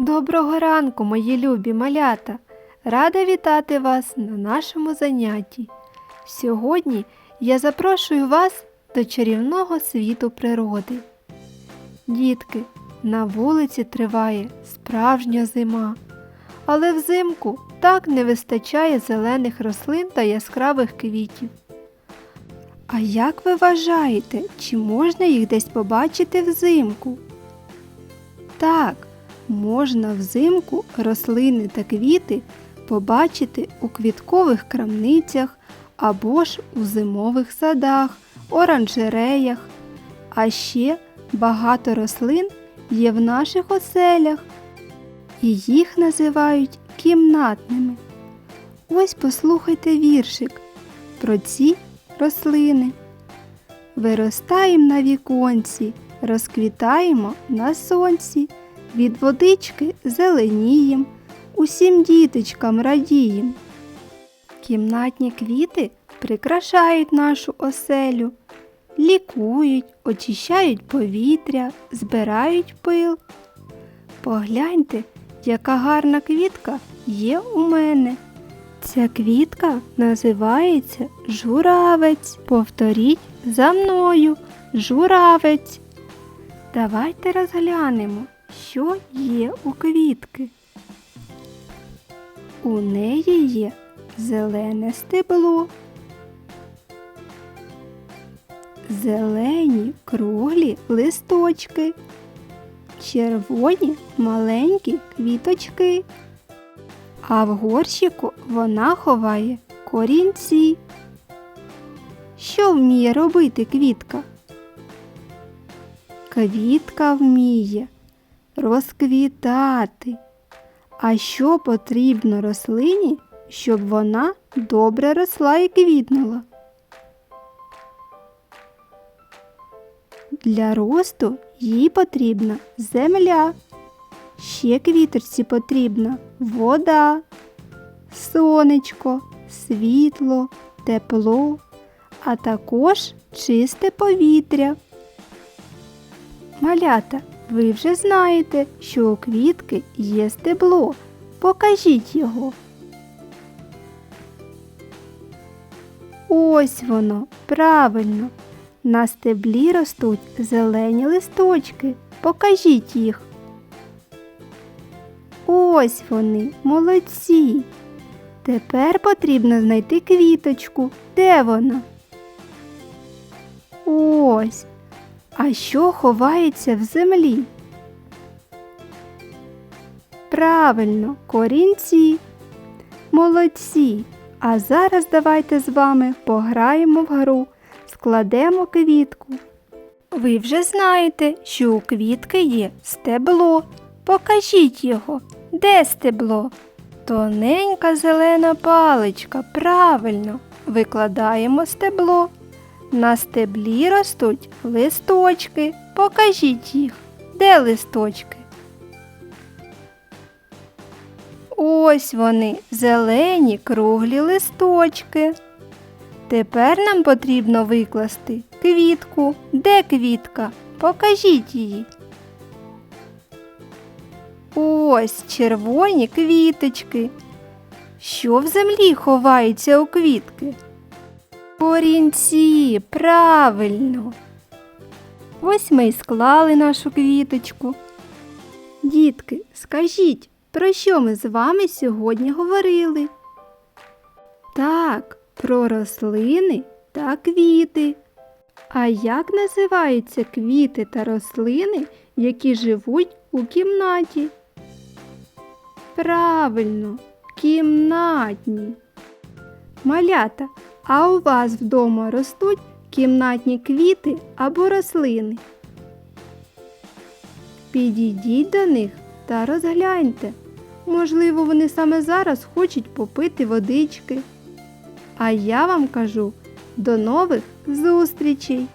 Доброго ранку, мої любі малята! Рада вітати вас на нашому занятті. Сьогодні я запрошую вас до чарівного світу природи. Дітки, на вулиці триває справжня зима, але взимку так не вистачає зелених рослин та яскравих квітів. А як ви вважаєте, чи можна їх десь побачити взимку? Так, можна взимку рослини та квіти побачити у квіткових крамницях або ж у зимових садах, оранжереях. А ще багато рослин є в наших оселях, і їх називають кімнатними. Ось послухайте віршик про ці рослини. Виростаєм на віконці, розквітаємо на сонці, від водички зеленієм, усім діточкам радієм. Кімнатні квіти прикрашають нашу оселю, лікують, очищають повітря, збирають пил. Погляньте, яка гарна квітка є у мене. Ця квітка називається журавець. Повторіть за мною журавець. Давайте розглянемо, що є у квітки. У неї є зелене стебло, зелені круглі листочки, червоні маленькі квіточки. А в горщику вона ховає корінці. Що вміє робити квітка? Квітка вміє розквітати. А що потрібно рослині, щоб вона добре росла і квітнула? Для росту їй потрібна земля. Ще квіточці потрібна вода, сонечко, світло, тепло, а також чисте повітря. Малята, ви вже знаєте, що у квітки є стебло. Покажіть його. Ось воно, правильно. На стеблі ростуть зелені листочки. Покажіть їх. Ось вони, молодці. Тепер потрібно знайти квіточку. Де вона? Ось. А що ховається в землі? Правильно, корінці. Молодці. А зараз давайте з вами пограємо в гру, складемо квітку. Ви вже знаєте, що у квітки є стебло. Покажіть його. Де стебло? Тоненька зелена паличка. Правильно. Викладаємо стебло. На стеблі ростуть листочки. Покажіть їх. Де листочки? Ось вони, зелені круглі листочки. Тепер нам потрібно викласти квітку. Де квітка? Покажіть її. Ось червоні квіточки. Що в землі ховається у квітки? Корінці, правильно. Ось ми й склали нашу квіточку. Дітки, скажіть, про що ми з вами сьогодні говорили? Так, про рослини та квіти. А як називаються квіти та рослини, які живуть у кімнаті? Правильно, кімнатні. Малята, а у вас вдома ростуть кімнатні квіти або рослини? Підійдіть до них та розгляньте. Можливо, вони саме зараз хочуть попити водички. А я вам кажу до нових зустрічей!